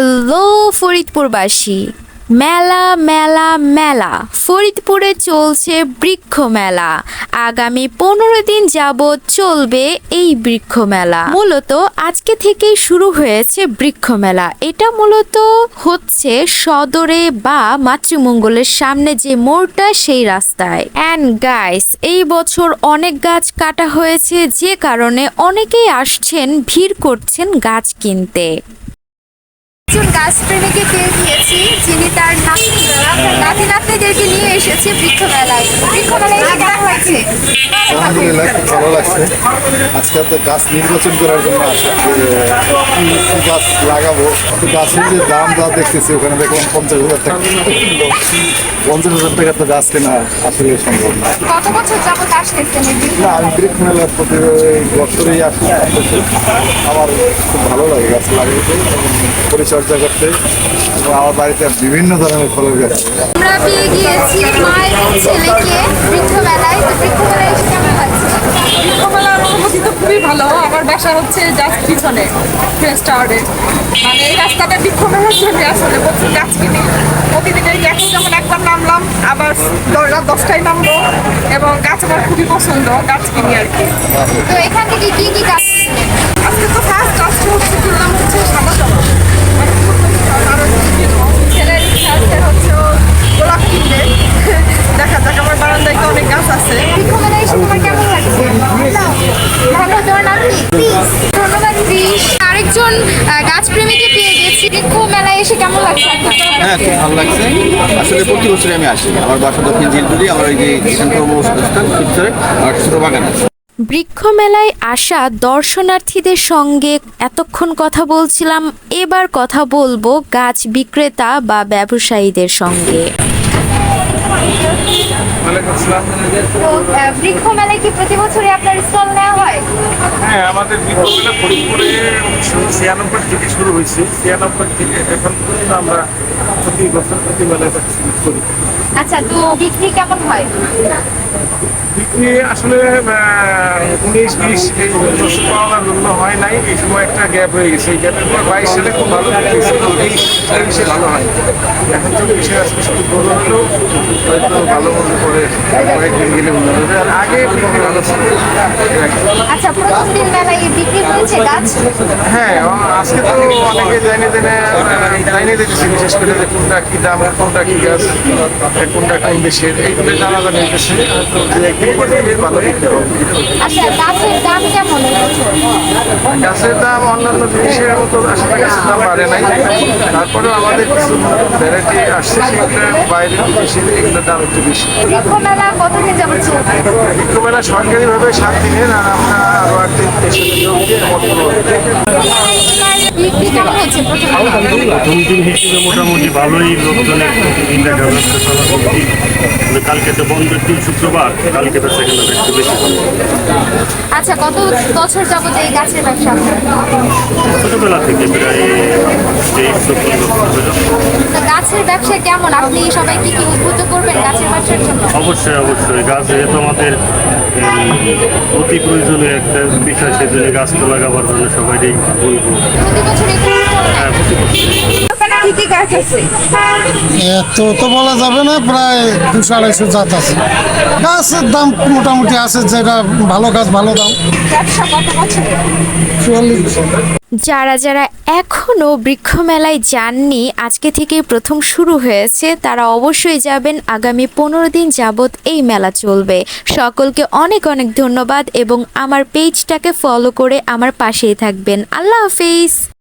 Hello ফরিদপুরবাসী। মেলা মেলা মেলা। ফরিদপুরে চলছে বৃক্ষ মেলা আগামী পনেরো দিন যাবৎ চলবে এই বৃক্ষ মেলা মূলত আজকে থেকেই শুরু হয়েছে বৃক্ষ মেলা এটা মূলত হচ্ছে সদরে বা মাতৃমঙ্গলের সামনে যে মোড়টা, সেই রাস্তায়। অ্যান্ড গাইস এই বছর অনেক গাছ কাটা হয়েছে। যে কারণে অনেকেই আসছেন, ভিড় করছেন গাছ কিনতে। প্রেমীকে পেয়ে গিয়েছি যিনি তার নাতি নাতি নাতনিদেরকে নিয়ে এসেছে বৃক্ষ মেলায় বৃক্ষ মেলায় লাগছে আলহামদুলিল্লাহ খুব ভালো লাগছে। আজকে তো গাছ নির্বাচন করার জন্য আসা গাছ লাগাবো তো গাছের যে দাম যা দেখতেছি ওখানে দেখলাম পঞ্চাশ হাজার টাকা। পঞ্চাশ হাজার টাকা তো গাছ কেনা আসলে সম্ভব না। কত বছর যাবত আসতেছেন বৃক্ষ না আমি বৃক্ষ মেলার প্রতি বছরেই আসি আমার খুব ভালো লাগে গাছ লাগাইতে পরিচর্যা করতে এবং আমার বাড়িতে বিভিন্ন ধরনের ফলের গাছ। আমরা পেয়ে গিয়েছি মায়ের ছেলেকে বৃক্ষ তো বৃক্ষ এসে কেমন লাগছে? বৃক্ষমেলার অনুভূতি তো খুবই ভালো। আমার বাসা হচ্ছে জাস্ট পিছনে ফ্রেশ টাওয়ারে মানে এই রাস্তাটা বৃক্ষমেলার জন্য আসলে প্রচুর গাছ কিনি। প্রতিদিন এই এখন যেমন একবার নামলাম আবার রাত দশটায় নামবো এবং গাছ আমার খুবই পছন্দ গাছ কিনি আর কি। তো এখান থেকে কি কি গাছ আজকে তো ফার্স্ট গাছটা হচ্ছে কিনলাম হচ্ছে সাদা জবা মানে খুব পছন্দ। আর হচ্ছে কি ছেলের ইচ্ছা আছে হচ্ছে ও গোলাপ কিনবে দেখা যাক আমার বারান্দায় তো অনেক গাছ আছে বৃক্ষ মেলায় এসে তোমার কেমন লাগছে ভালো তোমার নাম কি ধন্যবাদ কৃষ আরেকজন গাছ প্রেমীকে পেয়ে গেছি। বৃক্ষ মেলায় এসে কেমন লাগছে? হ্যাঁ খুব ভালো লাগছে। আসলে প্রতি বছরই আমি আসি। আমার বাসা দক্ষিণ জিলপুরি আমার এই যে সেন্ট্রাল ভিতরে আমার ছোট বাগান আছে। বৃক্ষ মেলায় আসা দর্শনার্থীদের সঙ্গে এতক্ষণ কথা বলছিলাম। এবার কথা বলব গাছ বিক্রেতা বা ব্যবসায়ীদের সঙ্গে। বৃক্ষ মেলায় কি প্রতি বছরই আপনার স্টল নেওয়া হয়? হ্যাঁ আমাদের বিদ্যালয়টা ফরিদপুরে উনিশশো ছিয়ানব্বই থেকে শুরু হয়েছে। ছিয়ানব্বই থেকে এখন পর্যন্ত আমরা প্রতি বছর প্রতি মেলায় পার্টিসিপেট করি। আচ্ছা তো বিক্রি কেমন হয়? বিক্রি আসলে উনিশ বিশ এই বছর পাওয়ার জন্য হয় নাই। এই সময় একটা গ্যাপ হয়ে গেছে। এই গ্যাপের পর বাইশ সালে খুব ভালো। বিক্রি তেইশে ভালো হয়। আজকে শুধু হলেও হয়তো ভালো মনে করে কয়েকদিন গেলে হবে। আর আগে ভালো ছিল। আচ্ছা প্রথম দিন মেলায় বিক্রি হয়েছে গাছ? হ্যাঁ আজকে তো অনেকে জানে জেনে জানিয়ে দিতেছি বিশেষ করে যে কোনটা কি দাম কোনটা কি গাছ কোনটা কোন দেশের এইগুলো জানা জানা একদিন ভালো বিক্রি হবে আচ্ছা গাছের দাম কেমন? গাছের দাম অন্যান্য জিনিসের মতো আসলে গাছের দাম বাড়ে নাই। তারপরেও আমাদের কিছু ভ্যারাইটি আসছে সেগুলো বাইরে দেশের এগুলোর দাম একটু বেশি। বৃক্ষ মেলা কতদিন যাবত চলছে বিক্ষোভেলা সরকারিভাবে সাত দিনের আর আমরা আরও একদিন দিন পেছনে যোগ দিয়ে কেমন হচ্ছে প্রথম? প্রথম দিন হিসেবে মোটামুটি ভালোই লোকজনের দেখা যাচ্ছে কালকে তো বন্ধের দিন শুক্রবার। কালকে তো সেখানে একটু বেশি আচ্ছা কত বছর যাবত এই গাছের ব্যবসা? আপনার? থেকে প্রায় তেইশ চব্বিশ বছর গাছের ব্যবসা কেমন? আপনি সবাইকে কি উদ্বুদ্ধ করবেন? অবশ্যই অবশ্যই। গাছ যেহেতু আমাদের অতি প্রয়োজনীয় একটা বিষয় সেজন্য গাছ তো লাগাবার জন্য সবাইকেই বলব। হ্যাঁ প্রতি বছর এত তো বলা যাবে না প্রায় দুশো আড়াইশো জাত আছে। গাছের দাম মোটামুটি আছে যেটা ভালো গাছ ভালো দাম। চুয়াল্লিশ। যারা যারা এখনও বৃক্ষমেলায় যাননি, আজকে থেকেই প্রথম শুরু হয়েছে, তারা অবশ্যই যাবেন। আগামী পনেরো দিন যাবৎ এই মেলা চলবে। সকলকে অনেক অনেক ধন্যবাদ এবং আমার পেজটাকে ফলো করে আমার পাশেই থাকবেন। আল্লাহ হাফিজ!